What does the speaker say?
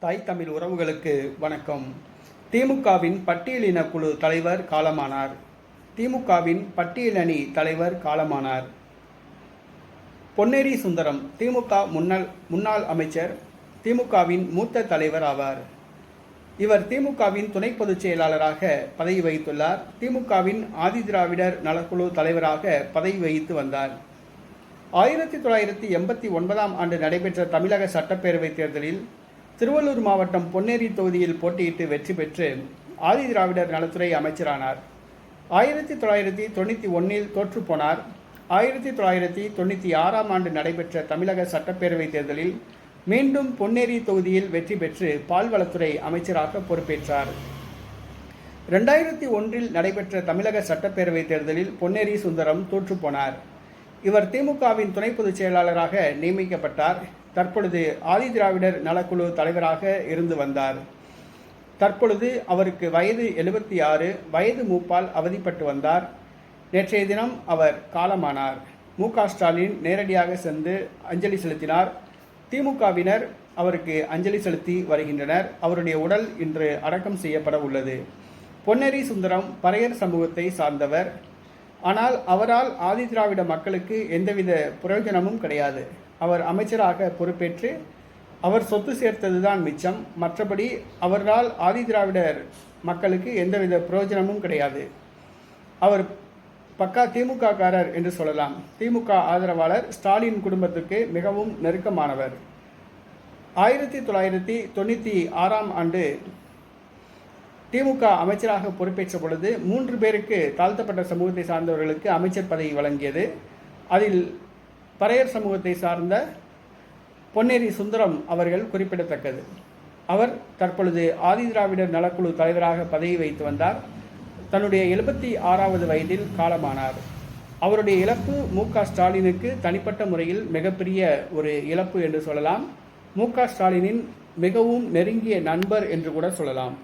தாய் தமிழ் உறவுகளுக்கு வணக்கம். திமுகவின் பட்டியலின குழு தலைவர் காலமானார். திமுகவின் பட்டியலணி தலைவர் காலமானார். பொன்னேரி சுந்தரம் திமுக முன்னாள் முன்னாள் அமைச்சர் திமுகவின் மூத்த தலைவர் ஆவார். இவர் திமுகவின் துணை பொதுச் செயலாளராக பதவி வகித்துள்ளார். திமுகவின் ஆதிதிராவிடர் நலக்குழு தலைவராக பதவி வகித்து வந்தார். ஆயிரத்தி தொள்ளாயிரத்தி எண்பத்தி ஒன்பதாம் ஆண்டு நடைபெற்ற தமிழக சட்டப்பேரவைத் தேர்தலில் திருவள்ளூர் மாவட்டம் பொன்னேரி தொகுதியில் போட்டியிட்டு வெற்றி பெற்று ஆதிதிராவிடர் நலத்துறை அமைச்சரானார். ஆயிரத்தி தொள்ளாயிரத்தி தொண்ணூற்றி ஒன்றில் தோற்றுப்போனார் ஆயிரத்தி தொள்ளாயிரத்தி தொண்ணூற்றி ஆறாம் ஆண்டு நடைபெற்ற தமிழக சட்டப்பேரவைத் தேர்தலில் மீண்டும் பொன்னேரி தொகுதியில் வெற்றி பெற்று பால்வளத்துறை அமைச்சராக பொறுப்பேற்றார். ரெண்டாயிரத்தி ஒன்றில் நடைபெற்ற தமிழக சட்டப்பேரவைத் தேர்தலில் பொன்னேரி சுந்தரம் தோற்றுப்போனார் இவர் திமுகவின் துணை பொதுச் செயலாளராக நியமிக்கப்பட்டார். தற்பொழுது ஆதிதிராவிடர் நலக்குழு தலைவராக இருந்து வந்தார். தற்பொழுது அவருக்கு வயது எழுபத்தி ஆறு வயது மூப்பால் அவதிப்பட்டு வந்தார். நேற்றைய தினம் அவர் காலமானார். மு ஸ்டாலின் நேரடியாக சென்று அஞ்சலி செலுத்தினார். திமுகவினர் அவருக்கு அஞ்சலி செலுத்தி வருகின்றனர். அவருடைய உடல் இன்று அடக்கம் செய்யப்பட உள்ளது. பொன்னேரி சுந்தரம் பறையர் சமூகத்தை சார்ந்தவர். ஆனால் அவரால் ஆதிதிராவிட மக்களுக்கு எந்தவித பிரயோஜனமும் கிடையாது. அவர் அமைச்சராக பொறுப்பேற்று அவர் சொத்து சேர்த்ததுதான் மிச்சம். மற்றபடி அவரால் ஆதிதிராவிடர் மக்களுக்கு எந்தவித பிரயோஜனமும் கிடையாது. அவர் பக்கா திமுககாரர் என்று சொல்லலாம். திமுக ஆதரவாளர் ஸ்டாலின் குடும்பத்துக்கு மிகவும் நெருக்கமானவர். ஆயிரத்தி தொள்ளாயிரத்தி தொண்ணூற்றி ஆறாம் ஆண்டு திமுக அமைச்சராக பொறுப்பேற்ற பொழுது மூன்று பேருக்கு தாழ்த்தப்பட்ட சமூகத்தை சார்ந்தவர்களுக்கு அமைச்சர் பதவி வழங்கியது. அதில் பறையர் சமூகத்தை சார்ந்த பொன்னேரி சுந்தரம் அவர்கள் குறிப்பிடத்தக்கது. அவர் தற்பொழுது ஆதிதிராவிடர் நலக்குழு தலைவராக பதவி வைத்து வந்தார். தன்னுடைய எழுபத்தி ஆறாவது வயதில் காலமானார். அவருடைய இழப்பு மு ஸ்டாலினுக்கு தனிப்பட்ட முறையில் மிகப்பெரிய ஒரு இழப்பு என்று சொல்லலாம். மு ஸ்டாலினின் மிகவும் நெருங்கிய நண்பர் என்று கூட சொல்லலாம்.